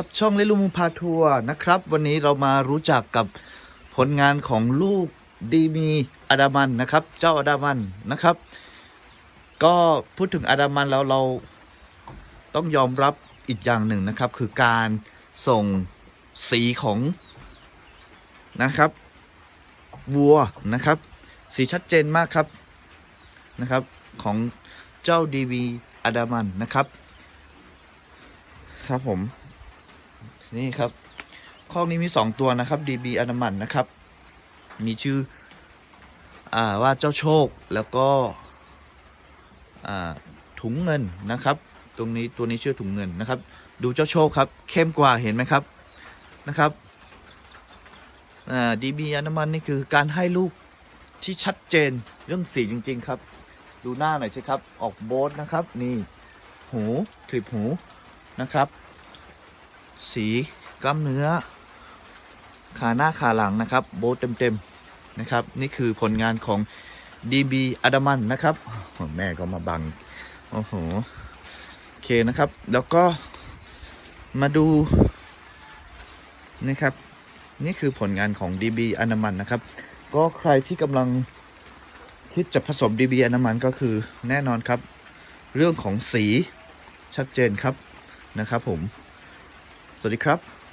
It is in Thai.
ครับช่องเลลุมพาทัวร์นะครับ วันนี้เรามารู้จักกับผลงานของลูกดีมีอาดามันนะครับ เจ้าอาดามันนะครับ ก็พูดถึงอาดามันแล้วเราต้องยอมรับอีกอย่างหนึ่งนะครับ คือการส่งสีของนะครับวัวนะครับ สีชัดเจนมากครับนะครับ ของเจ้าดีวีอาดามันนะครับ ครับผม นี่ครับข้อกนี้มีสองตัวนะครับ DB อนามันนะครับ มีชื่ออ่าว่าเจ้าโชคแล้วก็อ่าถุงเงินนะครับ ตรงนี้ตัวนี้ชื่อถุงเงินนะครับ ดูเจ้าโชคครับ เข้มกว่าเห็นไหมครับนะครับอ่า DB อนามันนี่คือการให้ลูกที่ชัดเจนเรื่องสีจริง ๆ ครับ ดูหน้าหน่อยสิครับ ออกโบสนะครับ นี่ หูคลิปหูนะครับ สีกล้ามเนื้อ ขาหน้าขาหลังนะครับ โบทเต็มๆนะครับ นี่คือผลงานของ DB อดามันนะครับ แม่ก็มาบัง โอ้โห โอเคนะครับ แล้วก็มาดูนะครับ นี่คือผลงานของ DB อนามันนะครับ ก็ใครที่กำลังคิดจะผสม DB อนามันก็คือแน่นอนครับ เรื่องของสีชัดเจนครับนะครับผม สวัสดีครับ